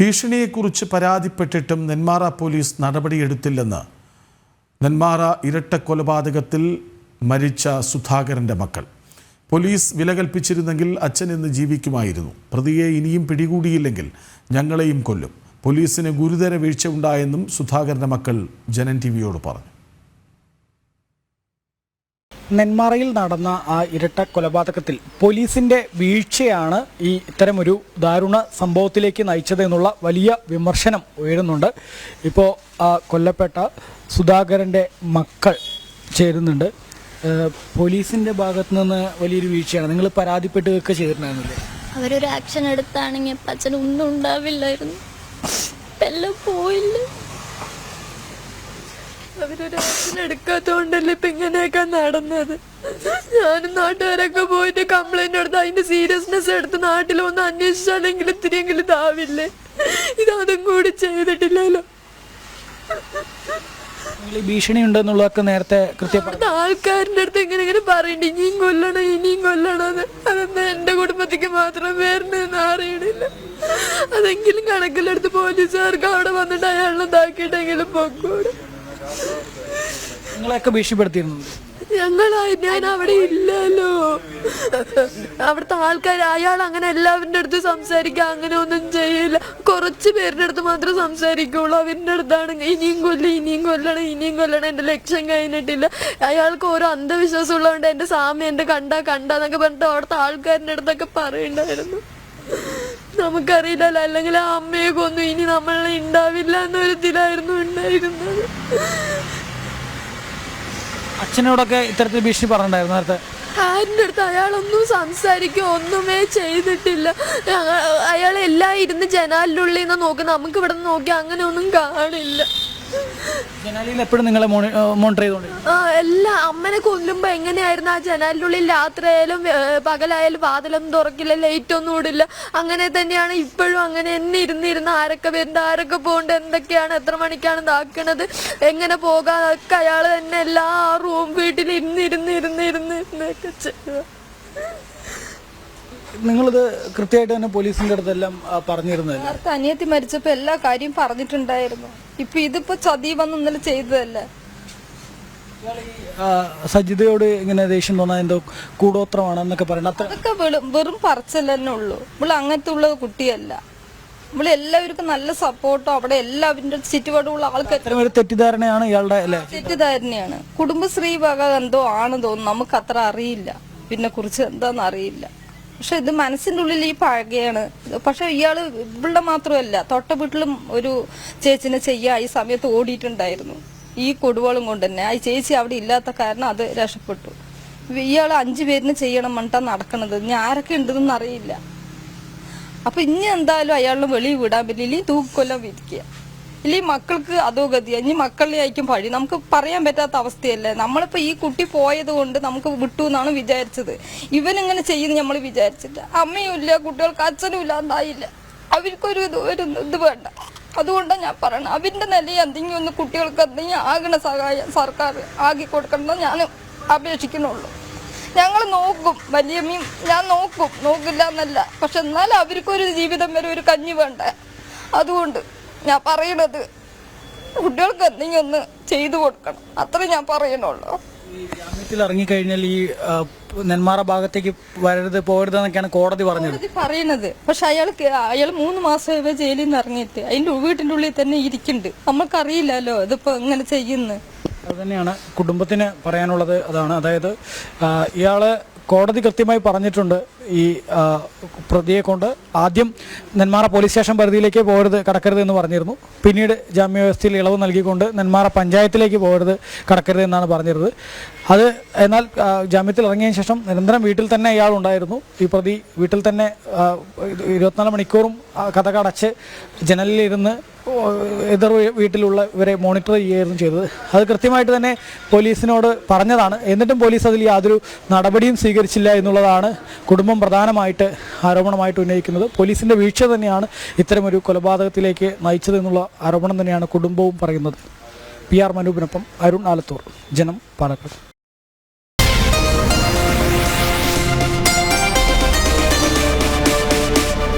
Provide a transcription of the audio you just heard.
ഭീഷണിയെക്കുറിച്ച് പരാതിപ്പെട്ടിട്ടും നെന്മാറ പോലീസ് നടപടിയെടുത്തില്ലെന്ന് നെന്മാറ ഇരട്ട കൊലപാതകത്തിൽ മരിച്ച സുധാകരന്റെ മക്കൾ. പോലീസ് വില കൽപ്പിച്ചിരുന്നെങ്കിൽ അച്ഛൻ ഇന്ന് ജീവിക്കുമായിരുന്നു. പ്രതിയെ ഇനിയും പിടികൂടിയില്ലെങ്കിൽ ഞങ്ങളെയും കൊല്ലും. പോലീസിന് ഗുരുതര വീഴ്ച ഉണ്ടായെന്നും സുധാകരന്റെ മക്കൾ ജനൻ ടി വിയോട് പറഞ്ഞു. നെന്മാറയിൽ നടന്ന ആ ഇരട്ട കൊലപാതകത്തിൽ പോലീസിന്റെ വീഴ്ചയാണ് ഈ ഇത്തരമൊരു ദാരുണ സംഭവത്തിലേക്ക് നയിച്ചത് എന്നുള്ള വലിയ വിമർശനം ഉയരുന്നുണ്ട്. ഇപ്പോൾ കൊല്ലപ്പെട്ട സുധാകരന്റെ മക്കൾ ചേരുന്നുണ്ട്. പോലീസിന്റെ ഭാഗത്തു നിന്ന് വലിയൊരു വീഴ്ചയാണ്. നിങ്ങൾ പരാതിപ്പെടുകയൊക്കെ ചെയ്തിട്ടുണ്ടായിരുന്നില്ലേ? അവരൊരു ആക്ഷൻ എടുത്താണെങ്കിൽ അച്ഛൻ ഒന്നും ഉണ്ടാവില്ലായിരുന്നു. പോയില്ല? അവരൊരു ആക്ഷൻ എടുക്കാത്തോണ്ടല്ലേ ഇപ്പൊ ഇങ്ങനെയൊക്കെ നടന്നത്? ഞാനും നാട്ടുകാരൊക്കെ പോയിട്ട് കംപ്ലൈന്റ് എടുത്ത് അതിന്റെ സീരിയസ്നെസ് എടുത്ത് നാട്ടിൽ ഒന്ന് അന്വേഷിച്ചാലെങ്കിലും ഇത്തിരിയെങ്കിലും ഇതാവില്ലേ? ഇതതും കൂടി ചെയ്തിട്ടില്ലല്ലോ. ഭീഷണി ഉണ്ടെന്നുള്ളതൊക്കെ നേരത്തെ കൃത്യം പറഞ്ഞു അവിടുത്തെ ആൾക്കാരുടെ അടുത്ത് ഇങ്ങനെ ഇങ്ങനെ പറയണ്ട ഇനിയും കൊല്ലണം ഇനിയും കൊല്ലണം അതൊന്നും എന്റെ കുടുംബത്തിക്ക് മാത്രം വരണെന്ന് അറിയണില്ല. അതെങ്കിലും കണക്കിലെടുത്ത് പോലീസുകാർക്ക് അവിടെ വന്നിട്ട് അയാളെ ഇതാക്കിയിട്ടെങ്കിലും പൊക്കൂടെ നിങ്ങളെയൊക്കെ ഭീഷണിപ്പെടുത്തിയിരുന്നുണ്ട് ഞങ്ങൾ ഞാൻ അവിടെ ഇല്ലല്ലോ. അവിടുത്തെ ആൾക്കാർ അയാൾ അങ്ങനെ എല്ലാവരുടെ അടുത്ത് സംസാരിക്കുക അങ്ങനെ ഒന്നും ചെയ്യില്ല. കുറച്ച് പേരുടെ അടുത്ത് മാത്രം സംസാരിക്കുള്ളൂ. അവരുടെ അടുത്താണ് ഇനിയും കൊല്ലം ഇനിയും കൊല്ലണം ഇനിയും കൊല്ലണം. എന്റെ ലക്ഷ്യം കഴിഞ്ഞിട്ടില്ല. അയാൾക്ക് ഓരോ അന്ധവിശ്വാസം ഉള്ളതുകൊണ്ട് എന്റെ സാമി എന്റെ കണ്ട കണ്ടെന്നൊക്കെ പറഞ്ഞിട്ട് അവിടുത്തെ ആൾക്കാരുടെ അടുത്തൊക്കെ പറയണ്ടായിരുന്നു. നമുക്കറിയില്ല അല്ലെങ്കിൽ ആ അമ്മയെ കൊന്നു. ഇനി നമ്മളെ ഉണ്ടാവില്ല എന്നൊരു ഇതിലായിരുന്നു ഉണ്ടായിരുന്നത്. അച്ഛനോടൊക്കെ ഇത്തരത്തിൽ ഭീഷണി പറഞ്ഞിട്ടുണ്ടായിരുന്നു നേരത്തെ? ആരിന്റെ അടുത്ത് അയാളൊന്നും സംസാരിക്കുക ഒന്നുമേ ചെയ്തിട്ടില്ല. അയാൾ എല്ലാം ഇരുന്ന് ജനാലിനുള്ളിൽ നിന്ന് നോക്കുന്ന നമുക്ക് ഇവിടെ നിന്ന് നോക്കി അങ്ങനെ ഒന്നും കാണില്ല. എപ്പോഴും നിങ്ങളെ മോണിറ്റർ എല്ലാ അമ്മനെ കൊല്ലുമ്പോ എങ്ങനെയായിരുന്നു ആ ജനാലിനുള്ളിൽ രാത്രിയായാലും പകലായാലും വാതിലും തുറക്കില്ല ലൈറ്റ് ഒന്നും ഇടില്ല. അങ്ങനെ തന്നെയാണ് ഇപ്പോഴും അങ്ങനെ എന്നെ ഇരുന്നിരുന്ന് ആരൊക്കെ വരുന്നത് ആരൊക്കെ പോകണ്ട എന്തൊക്കെയാണ് എത്ര മണിക്കാണ് ഇതാക്കണത് എങ്ങനെ പോകാൻ ഒക്കെ അയാൾ തന്നെ എല്ലാ റൂം വീട്ടിൽ ഇരുന്നിരുന്ന് ചെയ്യുക. നിങ്ങളിത് കൃത്യമായിട്ട് തന്നെ പോലീസിന്റെ അടുത്തെല്ലാം നേരത്തെ അനിയത്തി മരിച്ചപ്പോ എല്ലാ കാര്യം പറഞ്ഞിട്ടുണ്ടായിരുന്നു. ഇപ്പൊ ഇതിപ്പോ ചതി വന്ന് ഇന്നലെ ചെയ്തതല്ലേ? സജിതയോട് ഇങ്ങനെ ദേഷ്യം തോന്നാൻ എന്തോ കൂടോത്രമാണ് എന്നൊക്കെ അത്ര അതൊക്കെ വെറും വെറും ഉള്ളു തന്നെ ഉള്ളൂ. ഇവൾ അങ്ങനത്തെ ഉള്ള കുട്ടിയല്ല. ഇവൾ എല്ലാവർക്കും നല്ല സപ്പോർട്ടും അവിടെ എല്ലാവരുടെ ചുറ്റുപാടുമുള്ള ആൾക്കാർ അത്തരം ഒരു തെറ്റിദ്ധാരണയാണ് ഇയാളുടെ അല്ലേ? തെറ്റിദ്ധാരണയാണ്. കുടുംബശ്രീ വക എന്തോ ആണ് തോന്നുന്നു. നമുക്ക് അത്ര അറിയില്ല. പിന്നെ കുറിച്ച് എന്താന്ന് അറിയില്ല. പക്ഷെ ഇത് മനസ്സിന്റെ ഉള്ളിൽ ഈ പഴകയാണ് പക്ഷെ ഇയാൾ ഇവിടെ മാത്രമല്ല തൊട്ട വീട്ടിലും ഒരു ചേച്ചിനെ ചെയ്യാ ഈ സമയത്ത് ഓടിയിട്ടുണ്ടായിരുന്നു. ഈ കൊടുവളും കൊണ്ട് തന്നെ. ആ ചേച്ചി അവിടെ ഇല്ലാത്ത കാരണം അത് രക്ഷപ്പെട്ടു. ഇയാൾ അഞ്ചു പേരിന് ചെയ്യണം മണ്ടാ നടക്കണത്. ഇനി ആരൊക്കെ ഉണ്ടെന്നൊന്നും അറിയില്ല. അപ്പൊ ഇനി എന്തായാലും അയാളിനെ വെളി വിടാൻ പറ്റില്ല. തൂക്കൊല്ലം വിരിക്കുക ഇല്ലെങ്കിൽ മക്കൾക്ക് അതോ ഗതി. ഇനി മക്കളിലെ ആയിരിക്കും പഴി. നമുക്ക് പറയാൻ പറ്റാത്ത അവസ്ഥയല്ലേ? നമ്മളിപ്പോ ഈ കുട്ടി പോയത് കൊണ്ട് നമുക്ക് വിട്ടു എന്നാണ് വിചാരിച്ചത്. ഇവനിങ്ങനെ ചെയ്യുന്ന നമ്മൾ വിചാരിച്ചില്ല. അമ്മയും ഇല്ല കുട്ടികൾക്ക് അച്ഛനും ഇല്ല എന്തായില്ല അവർക്കൊരു ഇത് ഒരു ഇത് വേണ്ട. അതുകൊണ്ടാണ് ഞാൻ പറയണത്. അവന്റെ നിലയിൽ എന്തെങ്കിലും ഒന്ന് കുട്ടികൾക്ക് എന്തെങ്കിലും ആകണ സഹായം സർക്കാർ ആക്കി കൊടുക്കണം ഞാൻ അപേക്ഷിക്കണുള്ളൂ ഞങ്ങൾ നോക്കും വലിയമ്മയും ഞാൻ നോക്കും. നോക്കില്ല എന്നല്ല. പക്ഷെ എന്നാലും അവർക്കൊരു ജീവിതം വരെ ഒരു കഞ്ഞി വേണ്ട. അതുകൊണ്ട് ഞാൻ പറയണത് കുട്ടികൾക്ക് എന്തെങ്കിലും ഒന്ന് ചെയ്തു കൊടുക്കണം. അത്ര ഞാൻ പറയണുള്ളൂ. ജാമ്യത്തിൽ ഇറങ്ങിക്കഴിഞ്ഞാൽ ഈ നെന്മാറ ഭാഗത്തേക്ക് വരരുത് പോകരുതെന്നൊക്കെയാണ് കോടതി പറഞ്ഞത്. പറയുന്നത്. പക്ഷെ അയാൾക്ക് അയാൾ മൂന്ന് മാസം ജയിലിൽ നിന്ന് ഇറങ്ങിയിട്ട് അതിന്റെ വീട്ടിന്റെ ഉള്ളിൽ തന്നെ ഇരിക്കുന്നുണ്ട്. നമ്മൾക്കറിയില്ലല്ലോ ഇതിപ്പോ ഇങ്ങനെ ചെയ്യുന്നു അത് തന്നെയാണ് കുടുംബത്തിന് പറയാനുള്ളത്. അതാണ്. അതായത് ഇയാൾ കോടതി കൃത്യമായി പറഞ്ഞിട്ടുണ്ട്. ഈ പ്രതിയെ കൊണ്ട് ആദ്യം നെന്മാറ പോലീസ് സ്റ്റേഷൻ പരിധിയിലേക്ക് പോകരുത് കടക്കരുത് എന്ന് പറഞ്ഞിരുന്നു. പിന്നീട് ജാമ്യവ്യവസ്ഥയിൽ ഇളവ് നൽകിക്കൊണ്ട് നെന്മാറ പഞ്ചായത്തിലേക്ക് പോകരുത് കടക്കരുത് എന്നാണ് പറഞ്ഞിരുന്നത്. അത് എന്നാൽ ജാമ്യത്തിൽ ഇറങ്ങിയതിന് ശേഷം നിരന്തരം വീട്ടിൽ തന്നെ ഇയാൾ ഉണ്ടായിരുന്നു. ഈ പ്രതി വീട്ടിൽ തന്നെ ഇരുപത്തിനാല് മണിക്കൂറും കഥ കഥകടച്ച് ജനലിലിരുന്ന് എതിർ വീട്ടിലുള്ള ഇവരെ മോണിറ്റർ ചെയ്യുകയായിരുന്നു ചെയ്തത്. അത് കൃത്യമായിട്ട് തന്നെ പോലീസിനോട് പറഞ്ഞതാണ്. എന്നിട്ടും പോലീസ് അതിൽ യാതൊരു നടപടിയും സ്വീകരിച്ചില്ല എന്നുള്ളതാണ് കുടുംബം പ്രധാനമായിട്ട് ആരോപണമായിട്ട് ഉന്നയിക്കുന്നത് പോലീസിന്റെ വീഴ്ച തന്നെയാണ് ഇത്തരമൊരു കൊലപാതകത്തിലേക്ക് നയിച്ചതെന്നുള്ള ആരോപണം തന്നെയാണ് കുടുംബവും പറയുന്നത്. പി ആർ മനൂപിനൊപ്പം അരുൺ ആലത്തൂർ ജനം പാലക്കാട്.